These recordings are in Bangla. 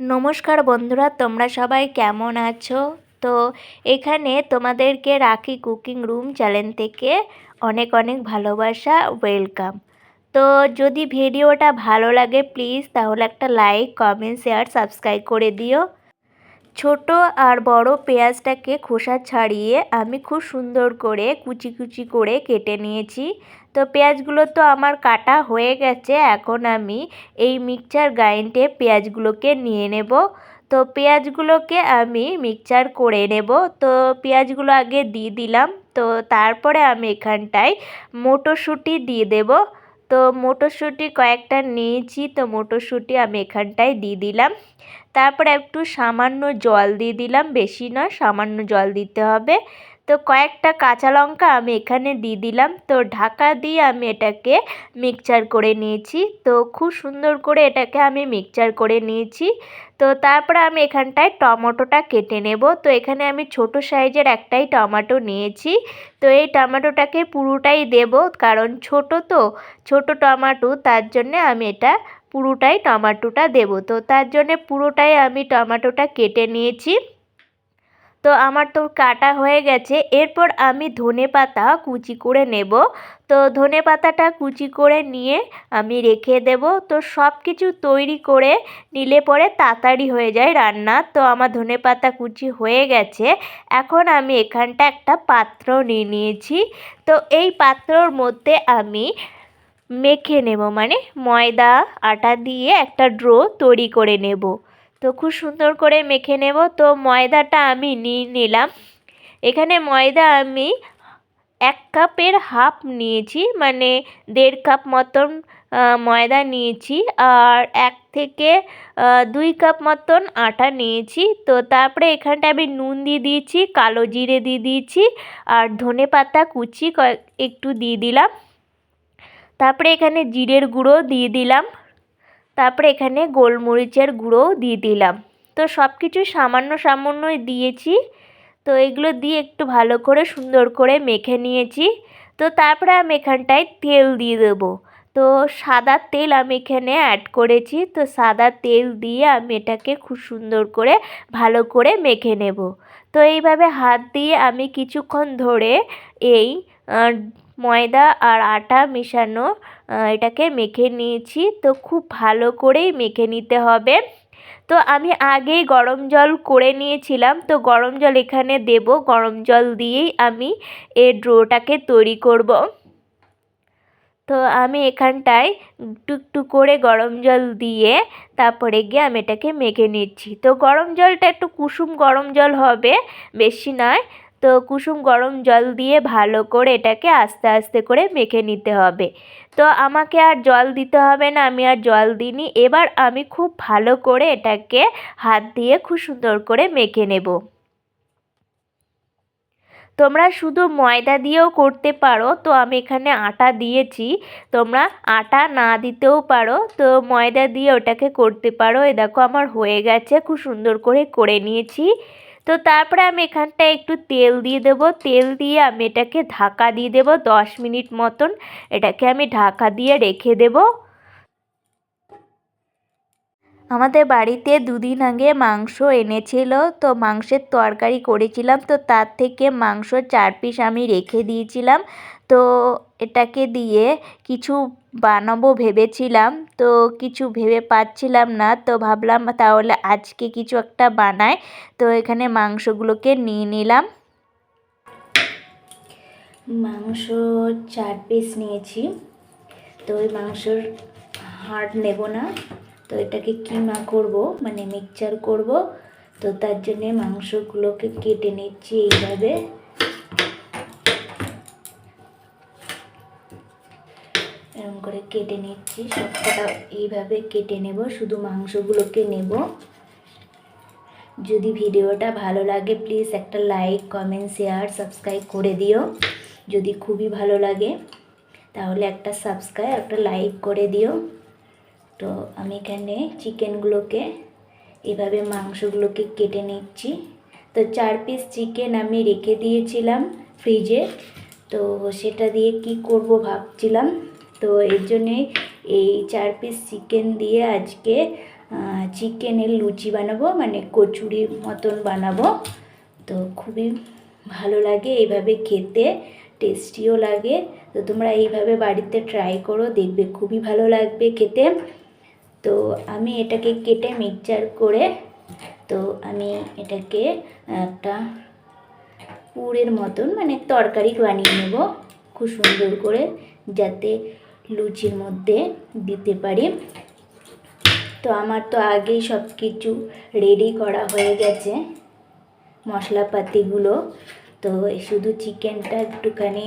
নমস্কার বন্ধুরা, তোমরা সবাই কেমন আছো? তো এখানে তোমাদেরকে রাখি কুকিং রুম চ্যানেল থেকে অনেক অনেক ভালোবাসা, ওয়েলকাম। তো যদি ভিডিওটা ভালো লাগে, প্লিজ তাহলে একটা লাইক, কমেন্ট, শেয়ার, সাবস্ক্রাইব করে দিও। ছোট আর বড় পেঁয়াজটাকে খোসা ছাড়িয়ে আমি খুব সুন্দর করে কুচি কুচি করে কেটে নিয়েছি। তো পেঁয়াজগুলো তো আমার কাটা হয়ে গেছে, এখন আমি এই মিক্সচার গ্রাইন্ডে পেঁয়াজগুলোকে নিয়ে নেব। তো পেঁয়াজগুলোকে আমি মিক্সচার করে নেব। তো পেঁয়াজগুলো আগে দিয়ে দিলাম। তো তারপরে আমি এখানটায় মটরশুঁটি দিয়ে দেব। তো মটরশুঁটি কয়েকটা নিয়েছি, তো মটরশুঁটি আমি এখানটায় দিয়ে দিলাম। তারপরে একটু সামান্য জল দিয়ে দিলাম, বেশি নয়, সামান্য জল দিতে হবে। তো কয়েকটা কাঁচা লঙ্কা আমি এখানে দিয়ে দিলাম। তো ঢাকা দিয়ে আমি এটাকে মিক্সচার করে নিয়েছি। তো খুব সুন্দর করে এটাকে আমি মিক্সচার করে নিয়েছি। তো তারপরে আমি এখানটায় টমেটোটা কেটে নেব। তো এখানে আমি ছোট সাইজের একটাই টমেটো নিয়েছি। তো এই টমেটোটাকে পুরোটাই দেব কারণ ছোট তো, ছোট টমেটো, তার জন্য আমি এটা পুরোটাই টমেটোটা দেব। তো তার জন্যে পুরোটাই আমি টমেটোটা কেটে নিয়েছি। তো আমার তো কাটা হয়ে গেছে। এরপর আমি ধনে পাতা কুচি করে নেব। তো ধনে পাতাটা কুচি করে নিয়ে আমি রেখে দেব। তো সব কিছু তৈরি করে নিলে পরে তাড়াতাড়ি হয়ে যায় রান্না। তো আমার ধনে পাতা কুচি হয়ে গেছে। এখন আমি এখানটা একটা পাত্র নিয়ে নিয়েছি। তো এই পাত্রর মধ্যে আমি মেখে নেব। মানে ময়দা, আটা দিয়ে একটা ড্রো তৈরি করে নেব। তো খুব সুন্দর করে মেখে নেব। তো ময়দাটা আমি নিয়ে নিলাম। এখানে ময়দা আমি এক কাপের হাফ নিয়েছি মানে দেড় কাপ মতন ময়দা নিয়েছি আর এক থেকে দুই কাপ মতন আটা নিয়েছি। তো তারপরে এখানটা আমি নুন দিয়ে দিয়েছি, কালো জিরে দিয়ে দিয়েছি আর ধনে পাতা কুচি একটু দিয়ে দিলাম। তারপরে এখানে জিরের গুঁড়ো দিয়ে দিলাম। তারপরে এখানে গোলমরিচের গুঁড়োও দিয়ে দিলাম। তো সব কিছু সামান্য সামান্যই দিয়েছি। তো এগুলো দিয়ে একটু ভালো করে সুন্দর করে মেখে নিয়েছি। তো তারপরে আমি এখানটায় তেল দিয়ে দেবো। তো সাদা তেল আমি এখানে অ্যাড করেছি। তো সাদা তেল দিয়ে আমি এটাকে খুব সুন্দর করে ভালো করে মেখে নেব। তো এইভাবে হাত দিয়ে আমি কিছুক্ষণ ধরে এই ময়দা আর আটা মেশানো এটাকে মেখে নিয়েছি। তো খুব ভালো করেই মেখে নিতে হবে। তো আমি আগেই গরম জল করে নিয়েছিলাম। তো গরম জল এখানে দেব। গরম জল দিয়েই আমি এই ড্রোটাকে তৈরি করব। তো আমি এখানটায় একটু করে গরম জল দিয়ে তারপরে গিয়ে আমি এটাকে মেখে নিচ্ছি। তো গরম জলটা একটু কুসুম গরম জল হবে, বেশি নয়। তো কুসুম গরম জল দিয়ে ভালো করে এটাকে আস্তে আস্তে করে মেখে নিতে হবে। তো আমাকে আর জল দিতে হবে না, আমি আর জল দিইনি। এবার আমি খুব ভালো করে এটাকে হাত দিয়ে খুব সুন্দর করে মেখে নেব। তোমরা শুধু ময়দা দিয়েও করতে পারো। তো আমি এখানে আটা দিয়েছি। তোমরা আটা না দিতেও পারো। তো ময়দা দিয়ে ওটাকে করতে পারো। এ দেখো আমার হয়ে গেছে। খুব সুন্দর করে করে নিয়েছি। তো তারপরে আমি এখানটায় একটু তেল দিয়ে দেব। তেল দিয়ে আমি এটাকে ঢাকা দিয়ে দেব দশ মিনিট মতন। এটাকে আমি ঢাকা দিয়ে রেখে দেবো। আমাদের বাড়িতে দুদিন আগে মাংস এনেছিল। তো মাংসের তরকারি করেছিলাম। তো তার থেকে মাংস চার পিস আমি রেখে দিয়েছিলাম। তো এটাকে দিয়ে কিছু বানাবো ভেবেছিলাম, তো কিছু ভেবে পাচ্ছিলাম না, তো ভাবলাম তাহলে আজকে কিছু একটা বানাই। তো এখানে মাংসগুলোকে নিয়ে নিলাম। মাংস চার পিস নিয়েছি। তো ওই মাংসর হাড় নেব না, তো এটাকে কিমা করব মানে মিক্সচার করব। তো তার জন্যে মাংসগুলোকে কেটে নিচ্ছি এইভাবে এরকম করে কেটে নিচ্ছি। সবকটা এইভাবে কেটে নেব, শুধু মাংসগুলোকে নেব। যদি ভিডিওটা ভালো লাগে প্লিজ একটা লাইক কমেন্ট শেয়ার সাবস্ক্রাইব করে দিও। যদি খুবই ভালো লাগে, তাহলে একটা সাবস্ক্রাইব একটা লাইক করে দিও। তো আমি এখানে চিকেনগুলোকে এভাবে মাংসগুলোকে কেটে নিচ্ছি। তো চার পিস চিকেন আমি রেখে দিয়েছিলাম ফ্রিজে তো সেটা দিয়ে কি করব ভাবছিলাম তো এর জন্যে এই চার পিস চিকেন দিয়ে আজকে চিকেনের লুচি বানাবো মানে কচুরির মতন বানাবো। তো খুবই ভালো লাগে এইভাবে খেতে টেস্টিও লাগে। তো তোমরা এইভাবে বাড়িতে ট্রাই করো, দেখবে খুবই ভালো লাগবে খেতে। তো আমি এটাকে কেটে মিক্সচার করে, তো আমি এটাকে একটা পুরের মতন মানে তরকারি বানিয়ে নেব, খুব সুন্দর করে, যাতে লুচির মধ্যে দিতে পারি। তো আমার তো আগেই সব কিছু রেডি করা হয়ে গেছে মশলাপাতিগুলো। তো শুধু চিকেনটা একটুখানি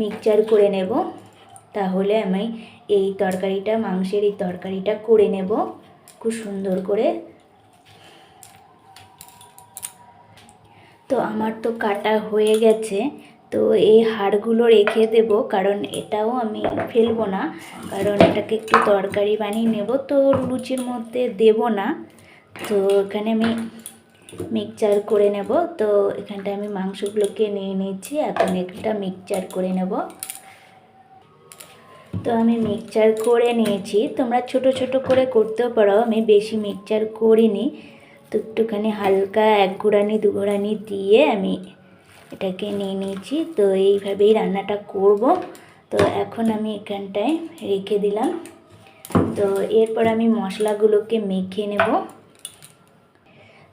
মিক্সচার করে নেব। তাহলে আমি এই তরকারিটা, মাংসের এই তরকারিটা করে নেব। খুব সুন্দর করে। তো আমার তো কাটা হয়ে গেছে। তো এই হাড়গুলো রেখে দেব, কারণ এটাও আমি ফেলব না। কারণ এটাকে একটু তরকারি বানিয়ে নেব, তো লুচির মধ্যে দেব না। তো এখানে আমি মিক্সচার করে নেব। তো এখানটায় আমি মাংসগুলোকে নিয়ে নিচ্ছি এখন একটা মিক্সচার করে নেব। তো আমি মিক্সচার করে নিয়েছি। তোমরা ছোট ছোট করে করতেও পারো, আমি বেশি মিক্সচার করিনি। তো একটুখানি হালকা এক ঘোড়ানি, দু ঘোড়ানি দিয়ে আমি এটাকে নিয়ে নিয়েছি। তো এইভাবেই রান্নাটা করব। তো এখন আমি এখানটায় রেখে দিলাম। তো এরপর আমি মশলাগুলোকে মেখে নেব।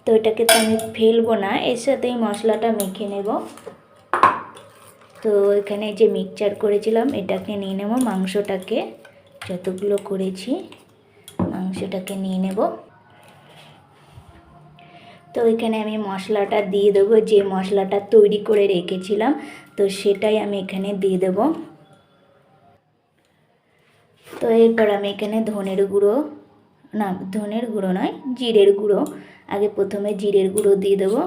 তো এটাকে তো আমি ফেলব না, এর সাথেই মশলাটা মেখে নেব। তো এখানে যে মিক্সচার করেছিলাম, এটাকে নিয়ে নেব। মাংসটাকে যতগুলো করেছি, মাংসটাকে নিয়ে নেব। তো এখানে আমি মশলাটা দিয়ে দেবো, যে মশলাটা তৈরি করে রেখেছিলাম, তো সেটাই আমি এখানে দিয়ে দেবো। তো এরপর আমি এখানে ধনের গুঁড়ো, না, ধনের গুঁড়ো নয়, জিরের গুঁড়ো, আগে প্রথমে জিরের গুঁড়ো দিয়ে দেবো,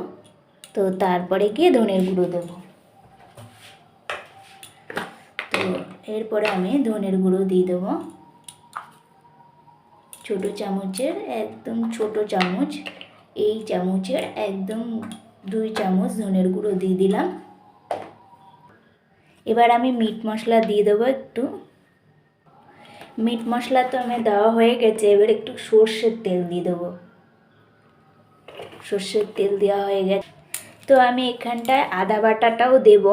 তো তারপরে গিয়ে ধনের গুঁড়ো দেবো। তো এরপরে আমি ধনের গুঁড়ো দিয়ে দেবো। ছোটো চামচের, একদম ছোট চামচ এই চামচের একদম দুই চামচ ধনের গুঁড়ো দিয়ে দিলাম। এবার আমি মিট মশলা দিয়ে দেবো একটু। মিট মশলা তো আমি দেওয়া হয়ে গেছে, এবার একটু সর্ষের তেল দিয়ে দেবো। সর্ষের তেল দেওয়া হয়ে গেছে। তো আমি এখানটায় আদা বাটাটাও দেব।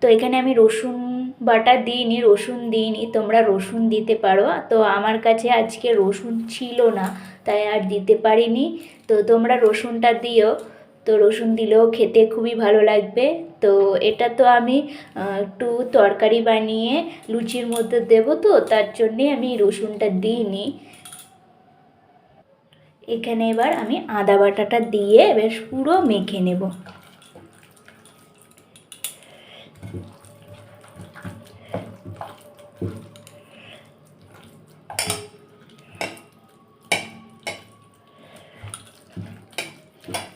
তো এখানে আমি রসুন বাটা দিইনি, রসুন দিইনি, তোমরা রসুন দিতে পারো। তো আমার কাছে আজকে রসুন ছিল না, তাই আর দিতে পারিনি। তো তোমরা রসুনটা দিও। তো রসুন দিলেও খেতে খুবই ভালো লাগবে। তো এটা তো আমি একটু তরকারি বানিয়ে লুচির মধ্যে দেব তো, তার জন্যে আমি রসুনটা দিইনি। এখানে এবার আমি আদা বাটাটা দিয়ে বেশ পুরো মেখে নেব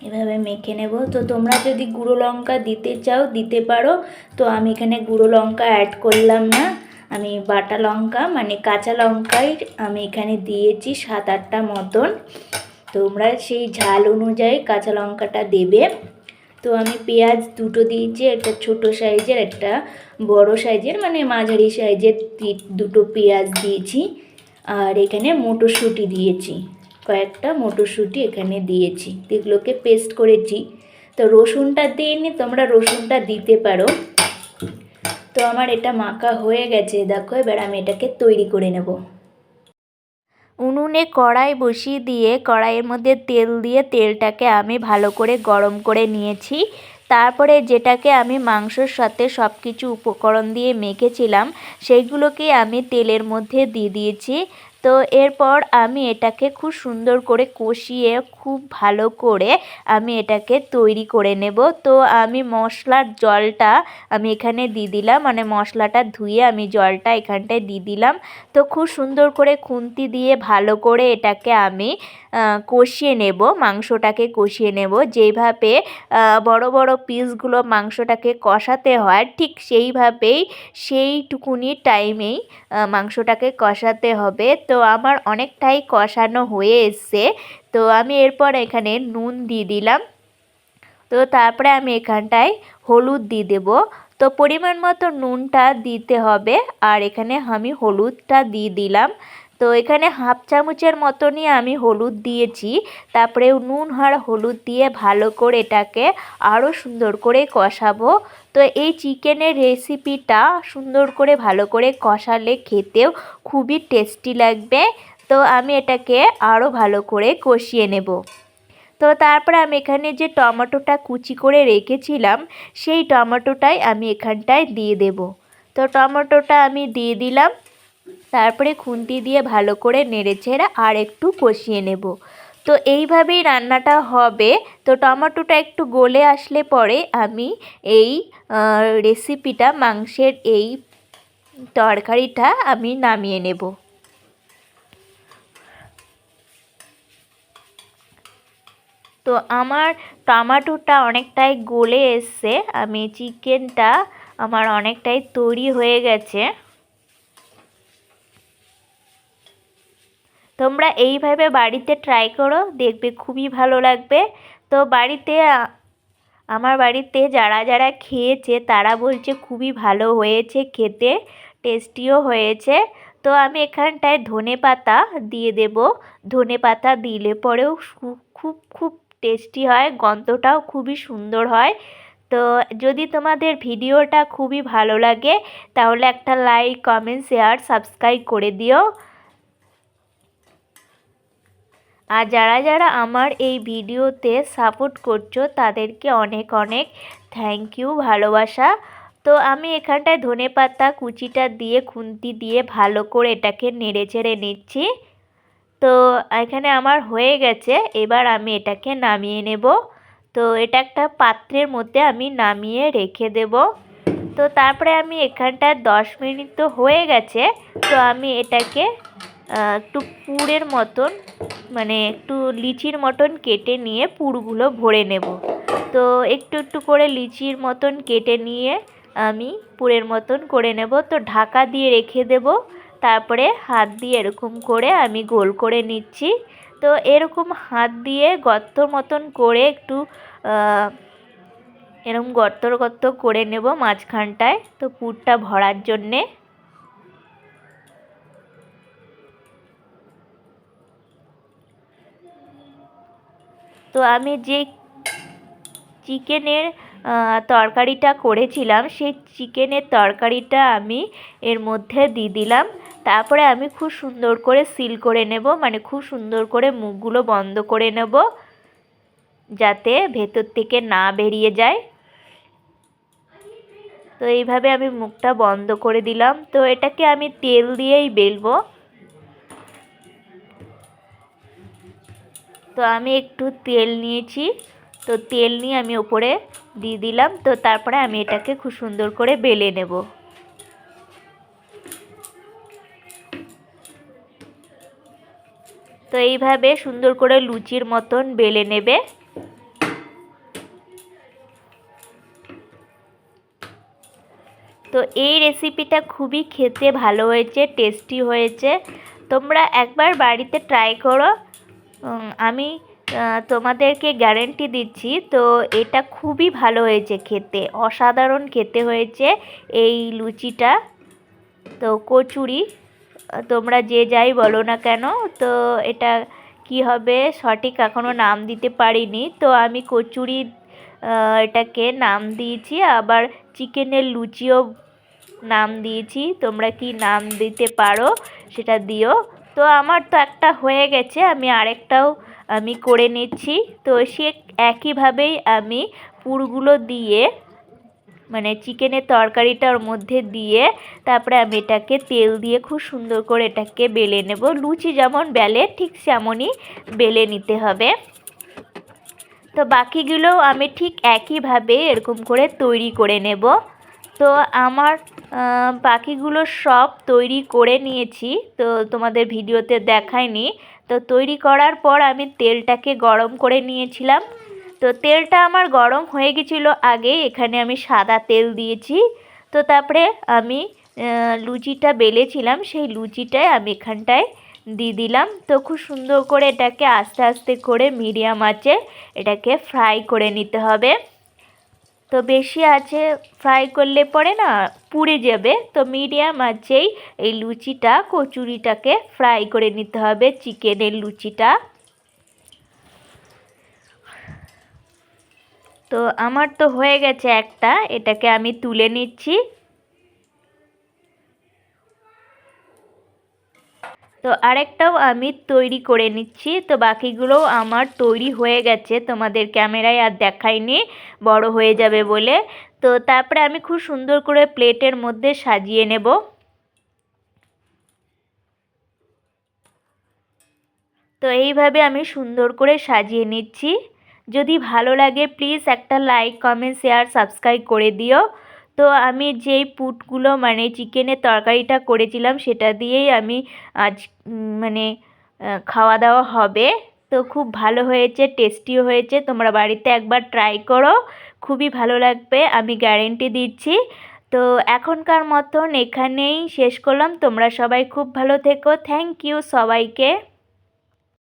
এভাবে মেখে নেব। তো তোমরা যদি গুঁড়ো লঙ্কা দিতে চাও, দিতে পারো। তো আমি এখানে গুঁড়ো লঙ্কা অ্যাড করলাম না। আমি বাটা লঙ্কা মানে কাঁচা লঙ্কাই আমি এখানে দিয়েছি সাত আটটা মতন। তোমরা সেই ঝাল অনুযায়ী কাঁচা লঙ্কাটা দেবে। তো আমি পেঁয়াজ দুটো দিয়েছি, একটা ছোট সাইজের, একটা বড় সাইজের মানে মাঝারি সাইজের দুটো পেঁয়াজ দিয়েছি। আর এখানে মটরশুঁটি দিয়েছি। কয়েকটা মটরশুঁটি এখানে দিয়েছি। এগুলোকে পেস্ট করেছি। তো রসুনটা দিইনি তোমরা রসুনটা দিতে পারো। তো আমার এটা মাখা হয়ে গেছে, দেখো এবার আমি এটাকে তৈরি করে নেব। উনুনে কড়াই বসিয়ে দিয়ে কড়াইয়ের মধ্যে তেল দিয়ে তেলটাকে আমি ভালো করে গরম করে নিয়েছি। তারপরে যেটাকে আমি মাংসর সাথে সব কিছু উপকরণ দিয়ে মেখেছিলাম সেইগুলোকে আমি তেলের মধ্যে দিয়ে দিয়েছি। তো এরপর আমি এটাকে খুব সুন্দর করে কষিয়ে, খুব ভালো করে আমি এটাকে তৈরি করে নেব। তো আমি মশলার জলটা আমি এখানে দিয়ে দিলাম মানে মশলাটা ধুয়ে আমি জলটা এখানটায় দিয়ে দিলাম। তো খুব সুন্দর করে খুন্তি দিয়ে ভালো করে এটাকে আমি কষিয়ে নেব, মাংসটাকে কষিয়ে নেব। যেইভাবে বড় বড় পিসগুলো মাংসটাকে কষাতে হয়, ঠিক সেইভাবেই, সেইটুকুনি টাইমেই মাংসটাকে কষাতে হবে। তো আমার অনেকটাই কষানো হয়ে এসছে। তো আমি এরপর এখানে নুন দিয়ে দিলাম। তো তারপরে আমি এখানটায় হলুদ দিয়ে দেবো। তো পরিমাণ মতো নুনটা দিতে হবে। আর এখানে আমি হলুদটা দিয়ে দিলাম। তো এখানে হাফ চামচের মতনই আমি হলুদ দিয়েছি। তারপরে নুন আর হলুদ দিয়ে ভালো করে এটাকে আরও সুন্দর করে কষাবো। তো এই চিকেনের রেসিপিটা সুন্দর করে ভালো করে কষালে খেতেও খুবই টেস্টি লাগবে। তো আমি এটাকে আরও ভালো করে কষিয়ে নেব। তো তারপরে আমি এখানে যে টমেটোটা কুচি করে রেখেছিলাম, সেই টমেটোটাই আমি এখানটায় দিয়ে দেব। তো টমেটোটা আমি দিয়ে দিলাম। তারপরে খুন্তি দিয়ে ভালো করে নেড়েচেড়ে আর একটু কষিয়ে নেব। তো এইভাবেই রান্নাটা হবে। তো টমেটোটা একটু গলে আসলে পরে আমি এই রেসিপিটা মাংসের এই তরকারিটা আমি নামিয়ে নেব। তো আমার টমাটোটা অনেকটাই গলে এসছে। আমি চিকেনটা আমার অনেকটাই তৈরি হয়ে গেছে। তোমরা এইভাবে বাড়িতে ট্রাই করো, দেখবে খুবই ভালো লাগবে। তো বাড়িতে, আমার বাড়িতে যারা যারা খেয়েছে, তারা বলছে খুবই ভালো হয়েছে খেতে টেস্টিও হয়েছে। তো আমি এখানটায় ধনে পাতা দিয়ে দেব। ধনে পাতা দিলে পরেও খুব খুব টেস্টি হয়, গন্ধটাও খুবই সুন্দর হয়। তো যদি তোমাদের ভিডিওটা খুবই ভালো লাগে, তাহলে একটা লাইক কমেন্ট শেয়ার সাবস্ক্রাইব করে দিও। আর যারা যারা আমার এই ভিডিওতে সাপোর্ট করছ, তাদেরকে অনেক অনেক থ্যাংক ইউ ভালোবাসা। তো আমি এখানটায় ধনে পাতা কুচিটা দিয়ে, খুন্তি দিয়ে ভালো করে এটাকে নেড়ে চেড়ে নিচ্ছি। তো এখানে আমার হয়ে গেছে, এবার আমি এটাকে নামিয়ে নেব। তো এটা একটা পাত্রের মধ্যে আমি নামিয়ে রেখে দেব। তো তারপরে আমি এখানটায় দশ মিনিট তো হয়ে গেছে, তো আমি এটাকে একটু পুরের মতন মানে একটু লিচির মতন কেটে নিয়ে পুরগুলো ভরে নেব। তো একটু একটু করে লিচির মতন কেটে নিয়ে আমি পুরের মতন করে নেব। তো ঢাকা দিয়ে রেখে দেব। তারপরে হাত দিয়ে এরকম করে আমি গোল করে নিচ্ছি। তো এরকম হাত দিয়ে গর্তর মতন করে একটু এরকম গর্তর গর্ত করে নেব মাঝখানটায়। তো পুরটা ভরার জন্যে তো আমি যে চিকেনের তরকারিটা করেছিলাম, সেই চিকেনের তরকারিটা আমি এর মধ্যে দিয়ে দিলাম। তারপরে আমি খুব সুন্দর করে সিল করে নেব মানে খুব সুন্দর করে মুখগুলো বন্ধ করে নেব, যাতে ভেতর থেকে না বেরিয়ে যায়। তো এইভাবে আমি মুখটা বন্ধ করে দিলাম। তো এটাকে আমি তেল দিয়েই বেলবো। তো আমি একটু তেল নিয়েছি। তো তেল নিয়ে আমি ওপরে দিয়ে দিলাম। তো তারপরে আমি এটাকে খুব সুন্দর করে বেলে নেব। তো এইভাবে সুন্দর করে লুচির মতন বেলে নেবে। তো এই রেসিপিটা খুবই খেতে ভালো হয়েছে, টেস্টি হয়েছে। তোমরা একবার বাড়িতে ট্রাই করো। আমি তোমাদেরকে গ্যারেন্টি দিচ্ছি, তো এটা খুবই ভালো হয়েছে খেতে, অসাধারণ খেতে হয়েছে এই লুচিটা। তো কচুরি, তোমরা যে যাই বলো না কেন, তো এটা কি হবে সঠিক এখনও নাম দিতে পারিনি, তো আমি কচুরি এটাকে নাম দিয়েছি, আবার চিকেনের লুচিও নাম দিয়েছি, তোমরা কি নাম দিতে পারো সেটা দিও। তো আমার তো একটা হয়ে গেছে, আমি আরেকটাও, আমি করে নিচ্ছি। তো সে একইভাবেই আমি পুরগুলো দিয়ে মানে চিকেনের তরকারিটা ওর মধ্যে দিয়ে, তারপরে আমি এটাকে তেল দিয়ে খুব সুন্দর করে এটাকে বেলে নেব। লুচি যেমন বেলে, ঠিক তেমনই বেলে নিতে হবে। তো বাকিগুলোও আমি ঠিক একইভাবে এরকম করে তৈরি করে নেব। তো আমার পাখিগুলো সব তৈরি করে নিয়েছি, তো তোমাদের ভিডিওতে দেখায়নি তো তৈরি করার পর আমি তেলটাকে গরম করে নিয়েছিলাম। তো তেলটা আমার গরম হয়ে গেছিল আগে, এখানে আমি সাদা তেল দিয়েছি। তো তারপরে আমি লুচিটা বেলেছিলাম, সেই লুচিটাই আমি এখানটায় দিয়ে দিলাম। তো খুব সুন্দর করে এটাকে আস্তে আস্তে করে মিডিয়াম আঁচে এটাকে ফ্রাই করে নিতে হবে। তো বেশি আছে ফ্রাই করলে পরে না পুড়ে যাবে। তো মিডিয়াম আছেই এই লুচিটা, কচুরিটাকে ফ্রাই করে নিতে হবে, চিকেনের লুচিটা। তো আমার তো হয়ে গেছে একটা, এটাকে আমি তুলে নিচ্ছি। তো আরেকটাও আমি তৈরি করে নিচ্ছি। তো বাকিগুলোও আমার তৈরি হয়ে গেছে। তোমাদের ক্যামেরায় আর দেখাইনি, বড় হয়ে যাবে বলে। তো তারপরে আমি খুব সুন্দর করে প্লেটের মধ্যে সাজিয়ে নেব। তো এইভাবে আমি সুন্দর করে সাজিয়ে নিচ্ছি। যদি ভালো লাগে, প্লিজ একটা লাইক, কমেন্ট, শেয়ার, সাবস্ক্রাইব করে দিও। তো আমি যেই পুটগুলো মানে চিকেনের তরকারিটা করেছিলাম, সেটা দিয়েই আমি আজ মানে খাওয়া দাওয়া হবে। তো খুব ভালো হয়েছে টেস্টিও হয়েছে। তোমরা বাড়িতে একবার ট্রাই করো, খুবই ভালো লাগবে, আমি গ্যারেন্টি দিচ্ছি। তো এখনকার মতন এখানেই শেষ করলাম। তোমরা সবাই খুব ভালো থেকো। থ্যাংক ইউ সবাইকে।